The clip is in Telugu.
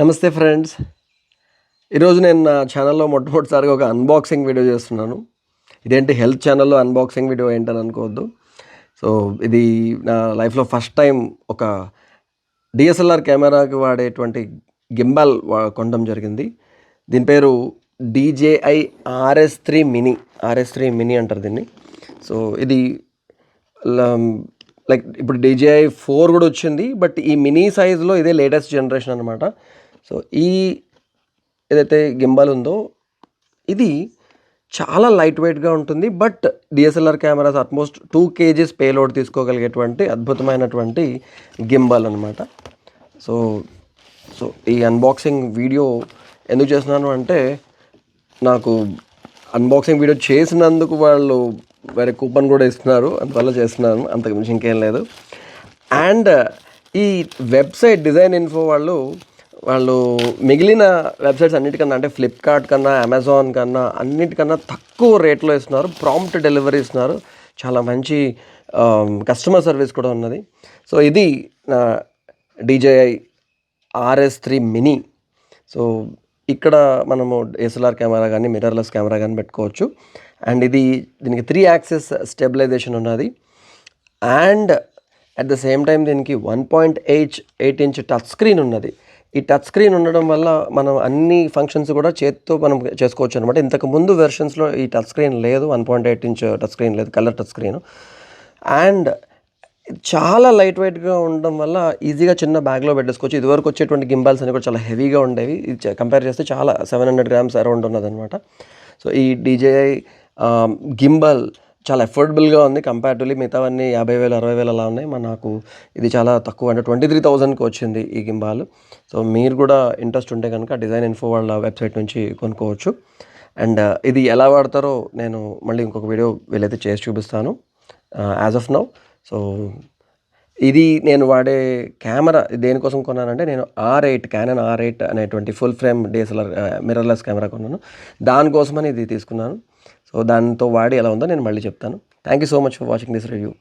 నమస్తే ఫ్రెండ్స్. ఈరోజు నేను నా ఛానల్లో మొట్టమొదటిసారిగా ఒక అన్బాక్సింగ్ వీడియో చేస్తున్నాను. ఇదేంటి హెల్త్ ఛానల్లో అన్బాక్సింగ్ వీడియో ఏంటని అనుకోవద్దు. సో ఇది నా లైఫ్లో ఫస్ట్ టైం ఒక డిఎస్ఎల్ఆర్ కెమెరాకి వాడేటువంటి గింబాల్ వా- కొనడం జరిగింది. దీని పేరు DJI RS three mini RS three mini అంటారు దీన్ని. సో ఇది లైక్ ఇప్పుడు డీజేఐ ఫోర్ కూడా వచ్చింది బట్ ఈ మినీ సైజ్లో ఇదే లేటెస్ట్ జనరేషన్ అనమాట సో ఈ ఏదైతే గింబల్ ఉందో ఇది చాలా లైట్ వెయిట్గా ఉంటుంది but DSLR cameras utmost two KGs payload తీసుకోగలిగేటువంటి అద్భుతమైనటువంటి గింబల్ అనమాట సో సో ఈ అన్బాక్సింగ్ వీడియో ఎందుకు చేస్తున్నాను అంటే నాకు అన్బాక్సింగ్ వీడియో చేసినందుకు వాళ్ళు వేరే కూపన్ కూడా ఇస్తున్నారు. అందువల్ల చేస్తున్నాను. అంతకుమించి ఇంకేం లేదు. అండ్ ఈ వెబ్సైట్ డిజైన్ ఇన్ఫో వాళ్ళు వాళ్ళు మిగిలిన వెబ్సైట్స్ అన్నిటికన్నా అంటే ఫ్లిప్కార్ట్ కన్నా అమెజాన్ కన్నా అన్నిటికన్నా తక్కువ రేట్లో ఇస్తున్నారు. ప్రాంప్ట్ డెలివరీ ఇస్తున్నారు. చాలా మంచి కస్టమర్ సర్వీస్ కూడా ఉన్నది. సో ఇది నా DJI RS three mini so ఇక్కడ మనము ఎస్ఎల్ఆర్ కెమెరా కానీ మిర్రర్లెస్ కెమెరా కానీ పెట్టుకోవచ్చు. అండ్ ఇది దీనికి త్రీ యాక్సెస్ స్టెబిలైజేషన్ ఉన్నది. And at the same time దీనికి one point eight eight inch touch screen ఉన్నది. ఈ టచ్ స్క్రీన్ ఉండడం వల్ల మనం అన్ని ఫంక్షన్స్ కూడా చేతితో మనం చేసుకోవచ్చు అనమాట ఇంతకు ముందు వెర్షన్స్లో ఈ టచ్ స్క్రీన్ లేదు one point eight inch touch screen లేదు కలర్ టచ్ స్క్రీన్. అండ్ చాలా లైట్ వెయిట్గా ఉండడం వల్ల ఈజీగా చిన్న బ్యాగ్లో పెట్టేసుకోవచ్చు. ఇదివరకు వచ్చేటువంటి గింబాల్స్ అన్ని కూడా చాలా హెవీగా ఉండేవి. కంపేర్ చేస్తే చాలా సెవెన్ హండ్రెడ్ గ్రామ్స్ అరౌండ్ ఉన్నదనమాట సో ఈ డీజేఐ గింబల్ చాలా అఫోర్డబుల్గా ఉంది. కంపారిటివ్లీ మిగతావన్నీ యాభై వేలు అరవై వేలు అలా ఉన్నాయి. మన నాకు ఇది చాలా తక్కువ అంటే ట్వంటీ త్రీ థౌజండ్కి వచ్చింది ఈ గింబాల్. సో మీరు కూడా ఇంట్రెస్ట్ ఉంటే కనుక డిజైన్ ఇన్ఫో వాళ్ళ వెబ్సైట్ నుంచి కొనుక్కోవచ్చు. అండ్ uh, ఇది ఎలా వాడతారో నేను మళ్ళీ ఇంకొక వీడియో వీలైతే చేసి చూపిస్తాను. యాజ్ ఆఫ్ నౌ సో ఇది నేను వాడే కెమెరా దేనికోసం కొన్నానంటే నేను R eight Canon R eight అనేటువంటి full frame DSLR mirrorless camera కొన్నాను. దానికోసమని ఇది తీసుకున్నాను. సో దాంతో వాడి ఎలా ఉందో నేను మళ్ళీ చెప్తాను. Thank you so much for watching this review